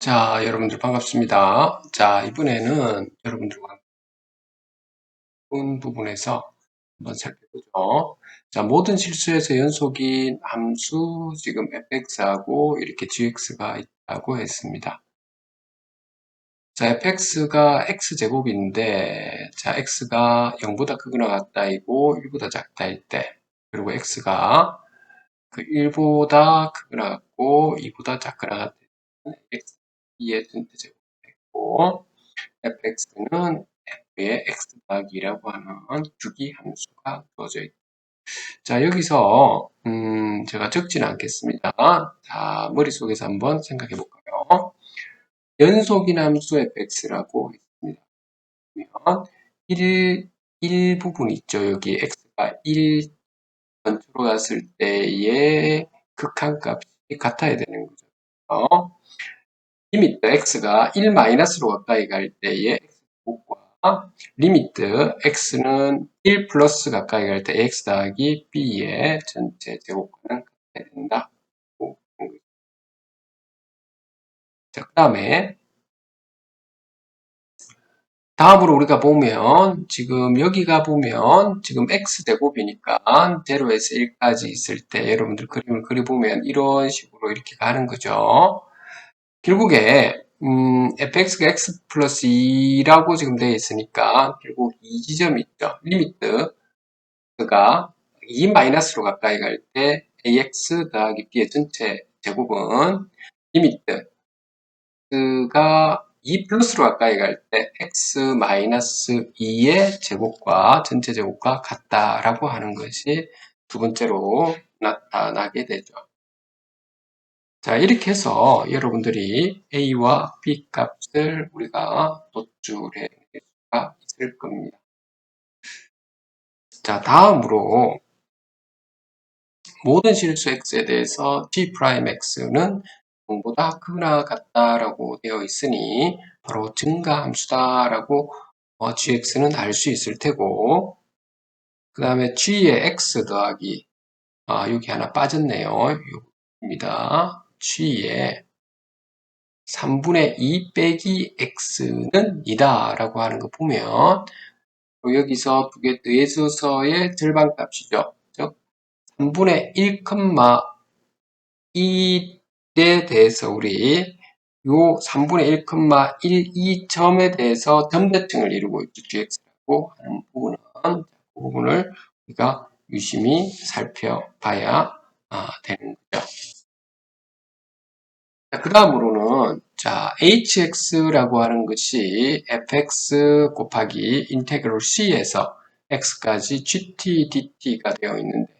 자, 여러분들 반갑습니다. 자, 이번에는 여러분들과 본 부분에서 한번 살펴보죠. 자, 모든 실수에서 연속인 함수 지금 fx하고 이렇게 gx가 있다고 했습니다. 자, fx가 x제곱인데, 자, x가 0보다 크거나 같다이고 1보다 작다일 때, 그리고 x가 그 1보다 크거나 같고 2보다 작거나 같을 때, x 2의 전체 제곱이고 fx는 f의 x 더하기라고 하는 주기 함수가 주어져 있다. 자 여기서 음, 제가 적지는 않겠습니다. 자 머릿속에서 한번 생각해 볼까요? 연속인 함수 fx라고 있습니다. 그러면 1, 1 부분 있죠. 여기 x가 1 전투로 갔을 때의 극한값이 같아야 되는 거죠. 리미트 x가 1-로 가까이 갈 때의 x제곱과 리미트 x는 1 플러스 가까이 갈 때 x 더하기 b의 전체 제곱과는 같아야 된다. 자, 그 다음에 다음으로 우리가 보면 지금 여기가 보면 지금 x제곱이니까 0에서 1까지 있을 때 여러분들 그림을 그려보면 이런 식으로 이렇게 가는 거죠. 결국에 음, fx가 x 플러스 2라고 지금 되어 있으니까 결국 이 지점이 있죠. 리미트가 2 마이너스로 가까이 갈 때 ax 더하기 b의 전체 제곱은 리미트가 2 플러스로 가까이 갈 때 x 마이너스 2의 제곱과 전체 제곱과 같다라고 하는 것이 두 번째로 나타나게 되죠. 자, 이렇게 해서 여러분들이 A와 B 값을 우리가 노출해 낼 수가 있을 겁니다. 자, 다음으로 모든 실수 x에 대해서 g'x는 0보다 크거나 같다라고 되어 있으니 바로 증가 함수다라고 어, gx는 알 수 있을 테고 그 다음에 g의 x 더하기 아, 여기 하나 빠졌네요. 입니다. G에 3분의 2 빼기 x는 이다 라고 하는 거 보면 여기서 더해서의 절반값이죠. 즉 3분의 1,1에 대해서 우리 요 3분의 1,1이 점에 대해서 점대칭을 이루고 있죠. gx라고 하는 부분은 그 부분을 우리가 유심히 살펴봐야 아, 되는 거죠. 그 다음으로는 자 hx라고 하는 것이 fx 곱하기 인테그럴 c에서 x까지 gt dt가 되어 있는데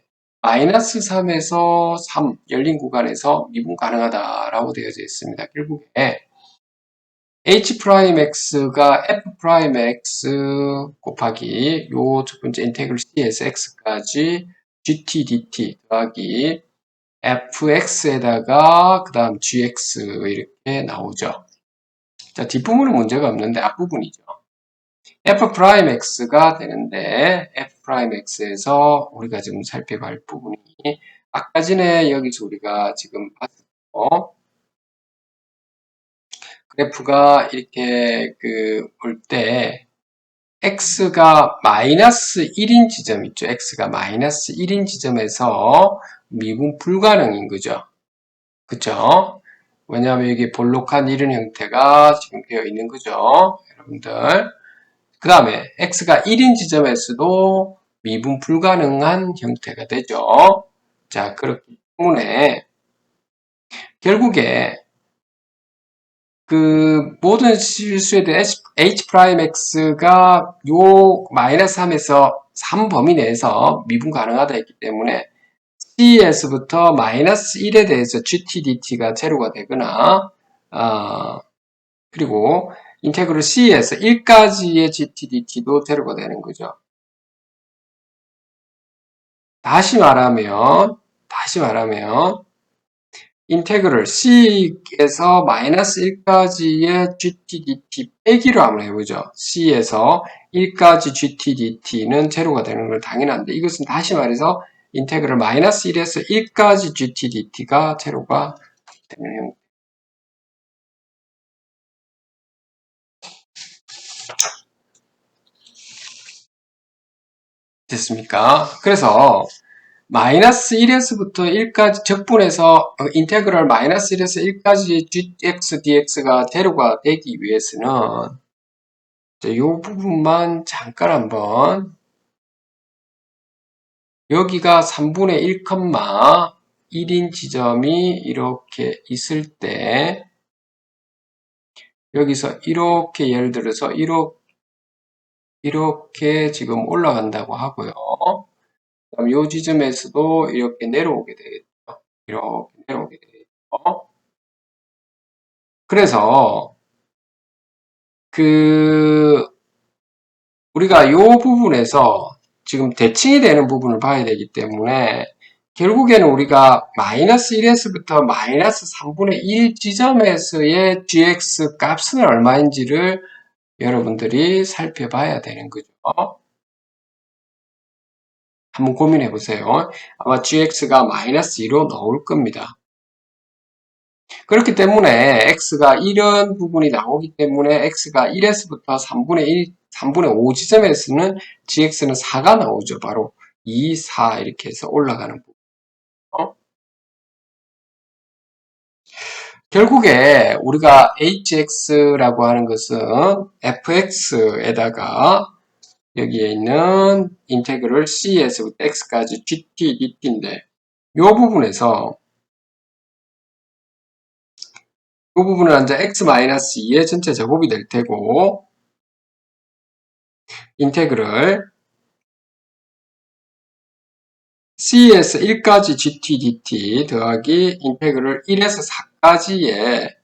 마이너스 3에서 3 열린 구간에서 미분 가능하다라고 되어져 있습니다. 결국에 h'x가 f'x 곱하기 요 첫 번째 인테그럴 c에서 x까지 gt dt 더하기 fx에다가 그 다음 gx 이렇게 나오죠. 자, 뒷부분은 문제가 없는데 앞부분이죠. f'x가 되는데 f'x에서 우리가 지금 살펴볼 부분이 아까 전에 여기서 우리가 지금 봤었고 그래프가 이렇게 그 올 때 x가 마이너스 1인 지점 있죠. x가 마이너스 1인 지점에서 미분 불가능인 거죠. 그쵸? 왜냐하면 이게 볼록한 이런 형태가 지금 되어 있는 거죠. 여러분들. 그 다음에 x가 1인 지점에서도 미분 불가능한 형태가 되죠. 자, 그렇기 때문에 결국에 그 모든 실수에 대해 h'x가 요 마이너스 3에서 3 범위 내에서 미분 가능하다 했기 때문에 c에서부터 마이너스 1에 대해서 gtdt가 제로가 되거나 어, 그리고 인테그럴 c에서 1까지의 gtdt도 제로가 되는 거죠. 다시 말하면 다시 말하면 인테그럴 C에서 마이너스 1까지의 GTDT 빼기로 한번 해보죠. C에서 1까지 GTDT는 제로가 되는 걸 당연한데 이것은 다시 말해서 인테그럴 마이너스 1에서 1까지 gt dt가 제로가 되는 형 됐습니까? 그래서 마이너스 1에서부터 1까지 적분해서 인테그럴 마이너스 1에서 1까지 gx dx가 제로가 되기 위해서는 이 부분만 잠깐 한번 여기가 3분의 1, 1인 지점이 이렇게 있을 때 여기서 이렇게 예를 들어서 이렇게 이렇게 지금 올라간다고 하고요. 그럼 이 지점에서도 이렇게 내려오게 되겠죠. 이렇게 내려오게 되겠죠. 그래서 그 우리가 이 부분에서 지금 대칭이 되는 부분을 봐야 되기 때문에 결국에는 우리가 마이너스 1에서부터 마이너스 3분의 1 지점에서의 gx 값은 얼마인지를 여러분들이 살펴봐야 되는 거죠. 한번 고민해 보세요. 아마 gx가 마이너스 2로 나올 겁니다. 그렇기 때문에 x가 이런 부분이 나오기 때문에 x가 1에서부터 3분의 1, 3분의 5 지점에서는 gx는 4가 나오죠. 바로 2, 4 이렇게 해서 올라가는 부분. 어? 결국에 우리가 hx라고 하는 것은 fx에다가 여기에 있는 인테그럴 c에서부터 x까지 gt, dt인데 이 부분에서 이 부분은 이제 x-2의 전체 제곱이 될 테고 인테그럴 c에서 1까지 gt, dt 더하기 인테그럴 1에서 4까지의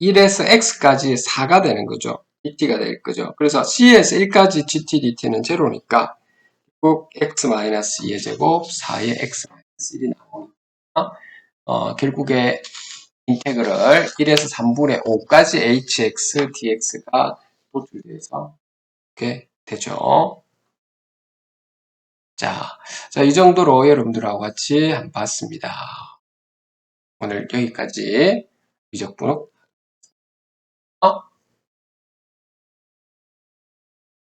1에서 x까지 4가 되는 거죠. dt가 될 거죠. 그래서 c에서 1까지 gt, dt는 제로니까 꼭 x-2의 제곱 4의 x-1이 나오니까 어, 결국에 인테그럴 1에서 3분의 5까지 hx, dx가 도출돼서 이렇게 되죠. 자, 자, 이 정도로 여러분들하고 같이 한번 봤습니다. 오늘 여기까지 미적분호